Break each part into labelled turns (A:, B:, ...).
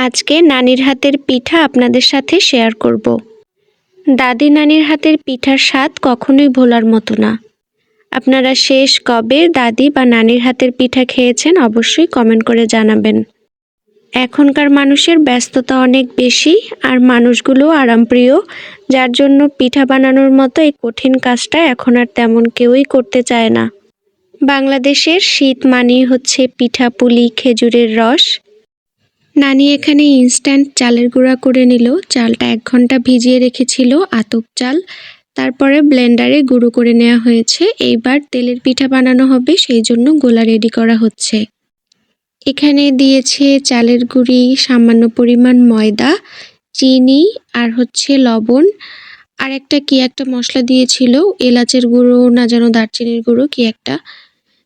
A: আজকে নানির হাতের পিঠা আপনাদের সাথে শেয়ার করব। দাদি নানির হাতের পিঠার স্বাদ কখনোই ভোলার মতো না। আপনারা শেষ কবে দাদি বা নানির হাতের পিঠা খেয়েছেন অবশ্যই কমেন্ট করে জানাবেন। এখনকার মানুষের ব্যস্ততা অনেক বেশি আর মানুষগুলো আরামপ্রিয়, যার জন্য পিঠা বানানোর মতো এই কঠিন কাজটা এখন আর তেমন কেউই করতে চায় না। বাংলাদেশের শীত মানেই হচ্ছে পিঠা, পুলি, খেজুরের রস নানি এখানে ইনস্ট্যান্ট চালের গুঁড়া করে নিল। চালটা এক ঘণ্টা ভিজিয়ে রেখেছিল আতপ চাল। তারপরে ব্লেন্ডারে গুঁড়ো করে নেওয়া হয়েছে। এইবার তেলের পিঠা বানানো হবে, সেই জন্য গোলা রেডি করা হচ্ছে। এখানে দিয়েছে চালের গুঁড়ি, সামান্য পরিমাণ ময়দা, চিনি আর হচ্ছে লবণ। আর একটা কি একটা মশলা দিয়েছিল, এলাচের গুঁড়ো, না যেন দারচিনির গুঁড়ো, কি একটা।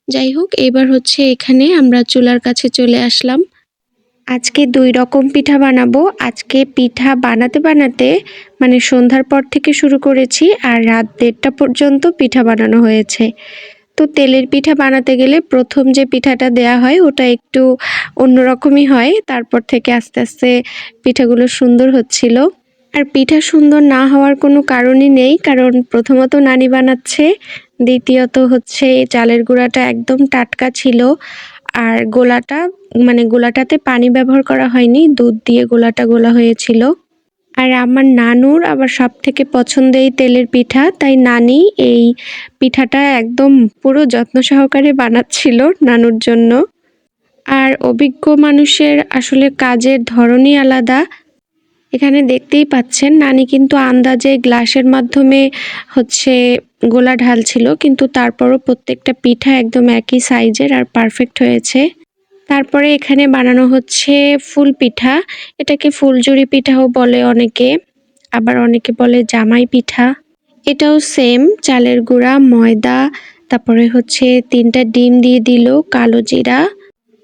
A: যাই হোক, এবার হচ্ছে এখানে আমরা চুলার কাছে চলে আসলাম। আজকে দুই রকম পিঠা বানাবো। আজকে পিঠা বানাতে বানাতে মানে সন্ধ্যার পর থেকে শুরু করেছি আর রাত দেড়টা পর্যন্ত পিঠা বানানো হয়েছে। তো তেলের পিঠা বানাতে গেলে প্রথম যে পিঠাটা দেয়া হয় ওটা একটু অন্যরকমই হয়। তারপর থেকে আস্তে আস্তে পিঠাগুলো সুন্দর হচ্ছিল। আর পিঠা সুন্দর না হওয়ার কোনো কারণই নেই, কারণ প্রথমত নানি বানাচ্ছে, দ্বিতীয়ত হচ্ছে চালের গুঁড়াটা একদম টাটকা ছিল। আর গোলাটা মানে গোলাটাতে পানি ব্যবহার করা হয়নি, দুধ দিয়ে গোলাটা গোলা হয়েছিল। আর আমার নানুর আবার সব থেকে পছন্দের তেলের পিঠা, তাই নানি এই পিঠাটা একদম পুরো যত্ন সহকারে বানাচ্ছিল নানুর জন্য। আর অভিজ্ঞ মানুষের আসলে কাজের ধরনই আলাদা। এখানে দেখতেই পাচ্ছেন, নানি কিন্তু আন্দাজে গ্লাসের মাধ্যমে হচ্ছে গোলা ঢালছিল, কিন্তু তারপরও প্রত্যেকটা পিঠা একদম একই সাইজের আর পারফেক্ট হয়েছে। তারপরে এখানে বানানো হচ্ছে ফুল পিঠা, এটাকে ফুলজুরি পিঠাও বলে অনেকে, আবার অনেকে বলে জামাই পিঠা। এটাও সেম চালের গুঁড়া, ময়দা, তারপরে হচ্ছে তিনটা ডিম দিয়ে দিল কালো জিরা,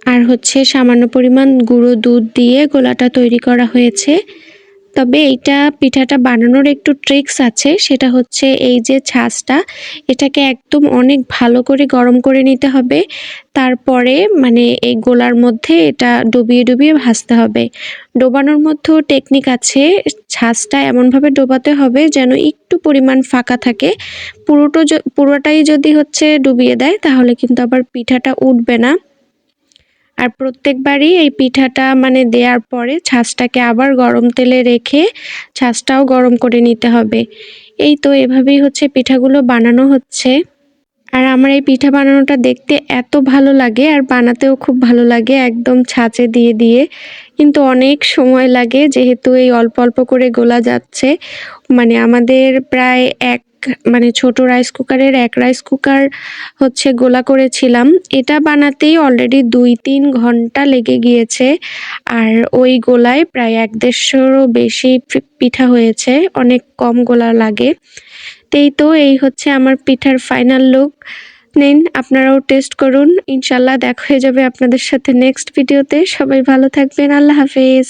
A: আর হচ্ছে সামান্য পরিমাণ গুঁড়ো দুধ দিয়ে গোলাটা তৈরি করা হয়েছে। তবে এইটা পিঠাটা বানানোর একটু ট্রিক্স আছে, সেটা হচ্ছে এই যে ছাঁচটা, এটাকে একদম অনেক ভালো করে গরম করে নিতে হবে, তারপরে মানে এই গোলার মধ্যে এটা ডুবিয়ে ডুবিয়ে ভাজতে হবে। ডোবানোর মধ্যেও টেকনিক আছে, ছাঁচটা এমনভাবে ডোবাতে হবে যেন একটু পরিমাণ ফাঁকা থাকে, পুরোটো পুরোটাই যদি হচ্ছে ডুবিয়ে দেয় তাহলে কিন্তু আবার পিঠাটা উঠবে না। আর প্রত্যেকবারই এই পিঠাটা মানে দেওয়ার পরে ছাঁচটাকে আবার গরম তেলে রেখে ছাঁচটাও গরম করে নিতে হবে। এই তো এভাবেই হচ্ছে পিঠাগুলো বানানো হচ্ছে। আর আমার এই পিঠা বানানোটা দেখতে এত ভালো লাগে আর বানাতেও খুব ভালো লাগে একদম ছাঁচে দিয়ে দিয়ে। কিন্তু অনেক সময় লাগে যেহেতু এই অল্প অল্প করে গোলা যাচ্ছে। মানে আমাদের প্রায় এক মানে ছোট রাইস কুকারের এক রাইস কুকার হচ্ছে গোলা করেছিলাম। এটা বানাতেই অলরেডি দুই তিন ঘণ্টা লেগে গিয়েছে। আর ওই গোলায় প্রায় এক দেড়শোরও বেশি পিঠা হয়েছে। অনেক কম গোলা লাগে। তেই তো এই হচ্ছে আমার পিঠার ফাইনাল লুক নিন, আপনারাও টেস্ট করুন। ইনশাল্লাহ দেখা হয়ে যাবে আপনাদের সাথে নেক্সট ভিডিওতে সবাই ভালো থাকবেন। আল্লাহ হাফেজ।